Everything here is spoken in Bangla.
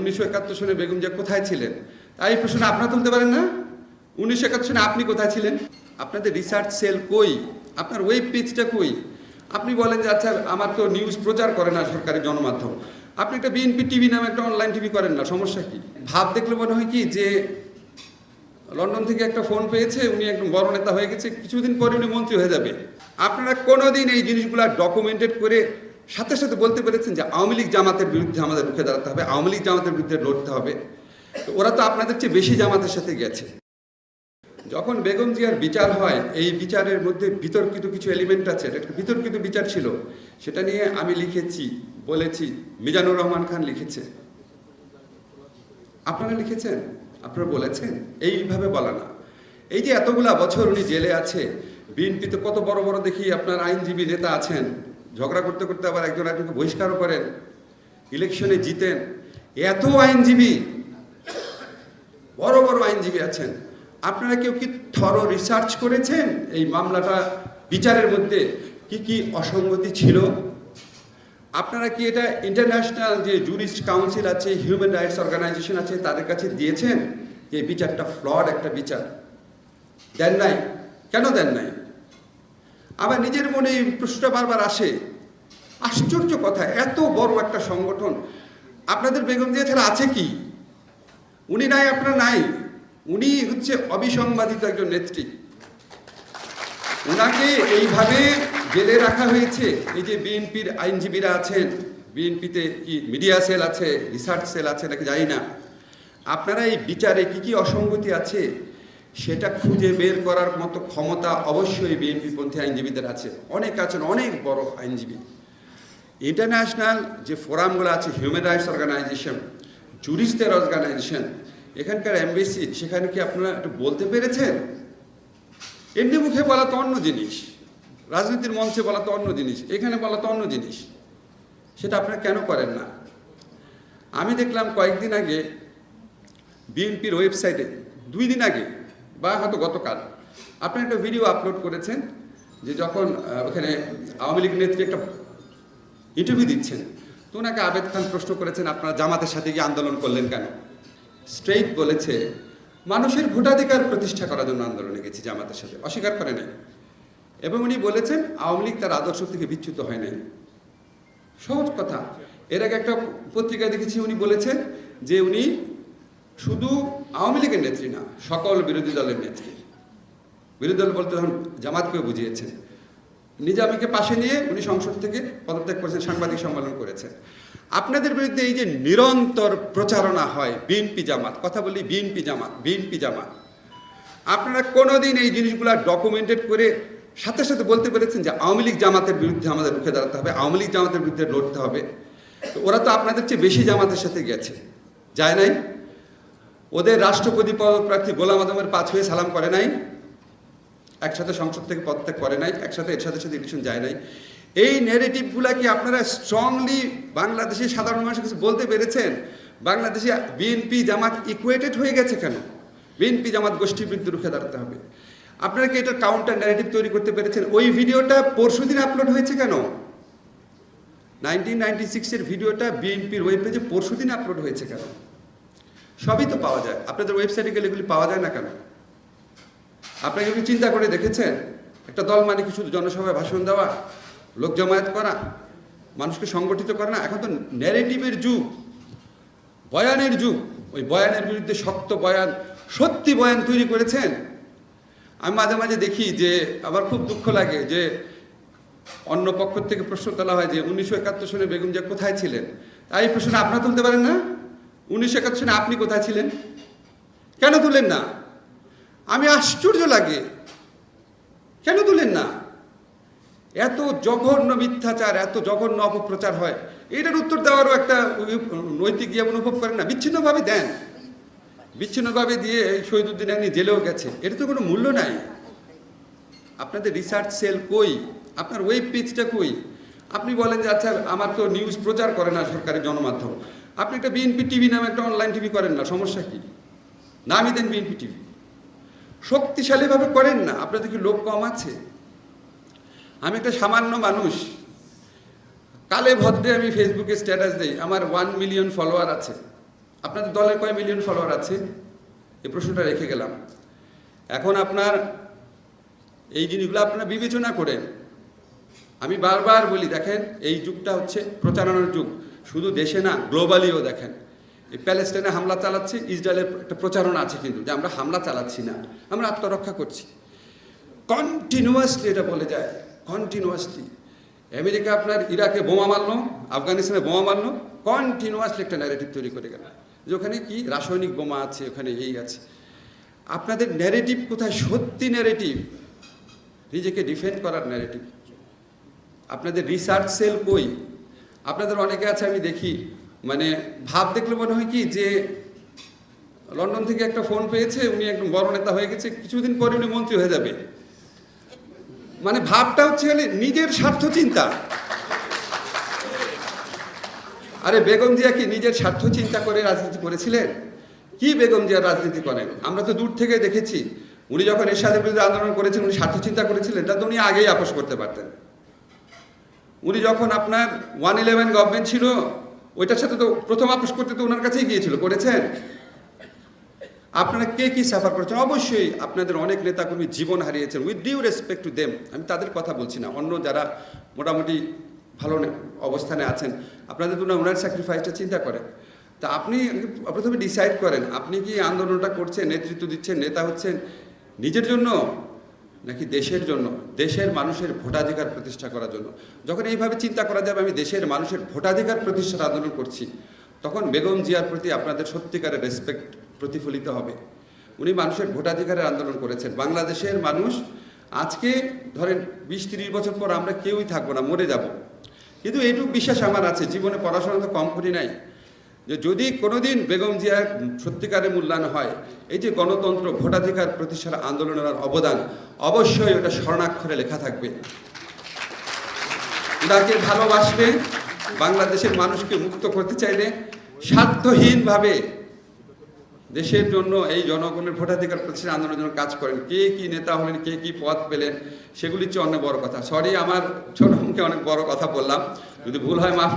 উনিশশো একাত্তর সনে বেগম জিয়া কোথায় ছিলেন? তাই প্রশ্ন আপনারা তুলতে পারেন না? উনিশশো একাত্তর সনে আপনি কোথায় ছিলেন? আপনাদের রিসার্চ সেল কই? আপনার ওয়েব পেজটা কই? আপনি বলেন যে আচ্ছা আমার তো নিউজ প্রচার করে না সরকারি গণমাধ্যম আপনি একটা বিএনপি টিভি নামে একটা অনলাইন টিভি করেন না, সমস্যা কি? ভাব দেখলে মনে হয় কি যে, লন্ডন থেকে একটা ফোন পেয়েছে, উনি একদম বড় নেতা হয়ে গেছে, কিছুদিন পরে উনি মন্ত্রী হয়ে যাবে। আপনারা কোনোদিন এই জিনিসগুলো ডকুমেন্টেড করে সাথে সাথে বলতে পেরেছেন যে আওয়ামী লীগ জামাতের বিরুদ্ধে আমাদের রুখে দাঁড়াতে হবে, আওয়ামী লীগ জামাতের বিরুদ্ধে লড়তে হবে। ওরা তো আপনাদের চেয়ে বেশি জামাতের সাথে গেছে। যখন বেগম জিয়ার বিচার হয়, এই বিচারের মধ্যে বিতর্কিত কিছু এলিমেন্ট আছে, এটা একটা বিতর্কিত বিচার ছিল। সেটা নিয়ে আমি লিখেছি, বলেছি, মিজানুর রহমান খান লিখেছে। আপনারা লিখেছেন? আপনারা বলেছেন? এইভাবে বলা না। এই যে এতগুলা বছর উনি জেলে আছে, বিএনপিতে কত বড় বড় দেখি আপনার আইনজীবী নেতা আছেন ঝগড়া করতে করতে আবার একজন একজনকে বহিষ্কারও করেন ইলেকশনে জিতেন। এত আইনজীবী, বড় বড় আইনজীবী আছেন। আপনারা কেউ কি থর রিসার্চ করেছেন এই মামলাটা? বিচারের মধ্যে কি কি অসঙ্গতি ছিল? আপনারা কি এটা ইন্টারন্যাশনাল যে জুরিস্ট কাউন্সিল আছে হিউম্যান রাইটস অর্গানাইজেশন আছে, তাদের কাছে দিয়েছেন যে বিচারটা ফ্লড একটা বিচার? দেন নাই। কেন দেন নাই? আবার নিজের মনে এই প্রশ্নটা বারবার আসে। আশ্চর্য কথা, এত বড় একটা সংগঠন। আপনাদের বেগম দিয়ে ছাড়া আছে কি? উনি নাই, আপনার নাই। উনি হচ্ছে অবিসংবাদিত একজন নেত্রী। ওনাকে এইভাবে জেলে রাখা হয়েছে। এই যে বিএনপির আইনজীবীরা আছেন, বিএনপিতে কি মিডিয়া সেল আছে, রিসার্চ সেল আছে, নাকি জানি না। আপনারা এই বিচারে কি কি অসঙ্গতি আছে? সেটা খুঁজে বের করার মতো ক্ষমতা অবশ্যই বিএনপি পন্থী আইনজীবীদের আছে। অনেক আছেন, অনেক বড় আইনজীবী। ইন্টারন্যাশনাল যে ফোরামগুলো আছে হিউম্যান রাইটস অর্গানাইজেশন জুরিস্টদের অর্গানাইজেশন এখানকার এমবিসি সেখানে কি আপনারা একটু বলতে পেরেছেন? এমনি মুখে বলা তো অন্য জিনিস। রাজনীতির মঞ্চে বলা তো অন্য জিনিস, এখানে বলা তো অন্য জিনিস। সেটা আপনারা কেন করেন না? আমি দেখলাম কয়েকদিন আগে বিএনপির ওয়েবসাইটে, দুই দিন আগে বা হয়তো গতকাল। আপনি একটা ভিডিও আপলোড করেছেন যে যখন ওখানে আওয়ামী লীগ নেত্রী একটা ইন্টারভিউ দিচ্ছেন, তো ওনাকে আবেদ খান প্রশ্ন করেছেন, আপনারা জামাতের সাথে গিয়ে আন্দোলন করলেন কেন? স্ট্রেইট বলেছে, মানুষের ভোটাধিকার প্রতিষ্ঠা করার জন্য আন্দোলনে গেছি জামাতের সাথে। অস্বীকার করে নাই। এবং উনি বলেছেন, আওয়ামী লীগ তার আদর্শ থেকে বিচ্যুত হয় নাই। সহজ কথা। এর আগে একটা পত্রিকায় দেখেছি, উনি বলেছেন যে উনি শুধু আওয়ামী লীগের নেত্রী না, সকল বিরোধী দলের নেত্রী। বিরোধী দল বলতে তখন জামাতকেও বুঝিয়েছেন। নিজামীকে পাশে নিয়ে উনি সংসদ থেকে পদত্যাগ করেছেন, সাংবাদিক সম্মেলন করেছেন। আপনাদের বিরুদ্ধে এই যে নিরন্তর প্রচারণা হয় বিএনপি জামাত, কথা বলি বিএনপি জামাত বিএনপি জামাত। আপনারা কোনোদিন এই জিনিসগুলো ডকুমেন্টেড করে সাথে সাথে বলতে পেরেছেন যে আওয়ামী লীগ জামাতের বিরুদ্ধে আমাদের রুখে দাঁড়াতে হবে, আওয়ামী লীগ জামাতের বিরুদ্ধে লড়তে হবে। ওরা তো আপনাদের চেয়ে বেশি জামাতের সাথে গেছে। যায় নাই? ওদের রাষ্ট্রপতি প্রার্থী গোলাম আদমের পাঁচ হয়ে সালাম করে নাই। একসাথে সংসদ থেকে পদত্যাগ করে নাই, একসাথে এর সাথে সাথে ইলেকশন যায় নাই। এই নেগেটিভগুলা কি আপনারা স্ট্রংলি বাংলাদেশের সাধারণ মানুষের কাছে বলতে পেরেছেন? বাংলাদেশে বিএনপি জামাত ইকুয়েটেড হয়ে গেছে কেন? বিএনপি জামাত গোষ্ঠীর বিরুদ্ধে রুখে দাঁড়াতে হবে। আপনারা কি এটা কাউন্টার ন্যারেটিভ তৈরি করতে পেরেছেন? ওই ভিডিওটা পরশু দিন আপলোড হয়েছে কেন? নাইনটিন নাইনটি সিক্সের ভিডিওটা বিএনপির ওয়েব পেজে পরশু দিন আপলোড হয়েছে কেন? সবই তো পাওয়া যায়। আপনাদের ওয়েবসাইটে গেলে এগুলি পাওয়া যায় না কেন? আপনাকে কি চিন্তা করে দেখেছেন? একটা দল মানে কি শুধু জনসভায় ভাষণ দেওয়া, লোক জমায়েত করা, মানুষকে সংগঠিত করা না? এখন তো ন্যারেটিভের যুগ, বয়ানের যুগ। ওই বয়ানের বিরুদ্ধে শক্ত বয়ান, সত্যি বয়ান তৈরি করেছেন? আমি মাঝে মাঝে দেখি যে, আমার খুব দুঃখ লাগে যে, অন্য পক্ষ থেকে প্রশ্ন তোলা হয় যে, উনিশশো একাত্তর সনে বেগম জিয়া কোথায় ছিলেন? তাই এই প্রশ্ন আপনারা তুলতে পারেন না? উনিশশো একাত্তর সনে আপনি কোথায় ছিলেন? কেন তুলেন না? আমি আশ্চর্য লাগে। কেন তুলেন না? এত জঘন্য মিথ্যাচার, এত জঘন্য অপপ্রচার হয়। এটার উত্তর দেওয়ারও একটা নৈতিক ইয়ে অনুভব করেন না। বিচ্ছিন্নভাবে দেন। বিচ্ছিন্নভাবে দিয়ে শহীদুদ্দিন আপনি জেলেও গেছে। এটা তো কোনো মূল্য নাই। আপনাদের রিসার্চ সেল কই? আপনার ওয়েব পেজটা কই? আপনি বলেন যে আচ্ছা আমার তো নিউজ প্রচার করে না সরকারি গণমাধ্যম আপনি একটা বিএনপি টিভি নামে একটা অনলাইন টিভি করেন না, সমস্যা কি? নামই দেন বিএনপি টিভি শক্তিশালীভাবে করেন না, আপনাদের কি লোক কম আছে? আমি একটা সামান্য মানুষ। কালে ভদ্রে আমি ফেসবুকে স্ট্যাটাস দিই, আমার ওয়ান মিলিয়ন ফলোয়ার আছে। আপনাদের দলের কয় মিলিয়ন ফলোয়ার আছে? এই প্রশ্নটা রেখে গেলাম। এখন আপনার এই জিনিসগুলো আপনারা বিবেচনা করেন আমি বারবার বলি, দেখেন, এই যুগটা হচ্ছে প্রচারণার যুগ। শুধু দেশে না গ্লোবালিও দেখেন। এই প্যালেস্টাইনে হামলা চালাচ্ছে, ইসরায়েলের একটা প্রচারণা আছে কিন্তু যে আমরা হামলা চালাচ্ছি না, আমরা আত্মরক্ষা করছি। কন্টিনিউয়াসলি এটা বলে যায় কন্টিনিউয়াসলি আমেরিকা আপনার ইরাকে বোমা মারলো, আফগানিস্তানে বোমা মারলো কন্টিনিউয়াসলি একটা ন্যারেটিভ তৈরি করে গেল। যে ওখানে কি? রাসায়নিক বোমা আছে, ওখানে এই আছে। আপনাদের ন্যারেটিভ কোথায়? সত্যি ন্যারেটিভ নিজেকে ডিফেন্ড করার ন্যারেটিভ আপনাদের রিসার্চ সেল কই? আপনাদের অনেকে আছে, আমি দেখি। মানে ভাব দেখলে মনে হয় কি যে, লন্ডন থেকে একটা ফোন পেয়েছে, উনি একদম বড় নেতা হয়ে গেছে, কিছুদিন পরে উনি মন্ত্রী হয়ে যাবে। মানে ভাবটা হচ্ছে নিজের স্বার্থ চিন্তা। আরে বেগম জিয়া কি নিজের স্বার্থ চিন্তা করে রাজনীতি করেছিলেন? কি বেগম জিয়া রাজনীতি করেন? আমরা তো দূর থেকে দেখেছি, উনি যখন এরশাদের বিরুদ্ধে আন্দোলন করেছেন, উনি স্বার্থ চিন্তা করেছিলেন, তা তো উনি আগেই আপোষ করতে পারতেন। উনি যখন আপনার ওয়ান ইলেভেন গভর্নমেন্ট ছিল, ওইটার সাথে তো প্রথম আপোষ করতে তো ওনার কাছেই গিয়েছিল, করেছেন। আপনারা কে কি সাফার করেছেন? অবশ্যই আপনাদের অনেক নেতাকর্মী জীবন হারিয়েছেন with due respect to them আমি তাদের কথা বলছি না, অন্য যারা মোটামুটি ভালো অবস্থানে আছেন, আপনাদের তো ওনার স্যাক্রিফাইসটা চিন্তা করেন। তা আপনি প্রথমে ডিসাইড করেন, আপনি কি আন্দোলনটা করছেন, নেতৃত্ব দিচ্ছেন, নেতা হচ্ছেন, নিজের জন্য নাকি দেশের জন্য, দেশের মানুষের ভোটাধিকার প্রতিষ্ঠা করার জন্য? যখন এইভাবে চিন্তা করা যাবে, আমি দেশের মানুষের ভোটাধিকার প্রতিষ্ঠার আন্দোলন করছি, তখন বেগম জিয়ার প্রতি আপনাদের সত্যিকারের রেসপেক্ট প্রতিফলিত হবে। উনি মানুষের ভোটাধিকারের আন্দোলন করেছেন। বাংলাদেশের মানুষ, আজকে ধরেন বিশ তিরিশ বছর পর আমরা কেউই থাকব না, মরে যাব। কিন্তু এইটুকু বিশ্বাস আমার আছে, জীবনে পড়াশোনা তো কম করি নাই। যে যদি কোনোদিন বেগম জিয়ার সত্যিকারের মূল্যায়ন হয়, এই যে গণতন্ত্র ভোটাধিকার প্রতিষ্ঠার আন্দোলনের অবদান, অবশ্যই ওটা স্বর্ণাক্ষরে লেখা থাকবে। ওনাকে ভালোবাসবে, বাংলাদেশের মানুষকে মুক্ত করতে চাইলে স্বার্থহীনভাবে দেশের জন্য এই জনগণের ভোটাধিকার প্রতিষ্ঠান আন্দোলনের জন্য কাজ করেন। কে কি নেতা হলেন, কে কি পদ পেলেন, সেগুলি হচ্ছে অনেক বড় কথা। সরি আমার ছোট অনেক বড় কথা বললাম। যদি ভুল হয়, মাফ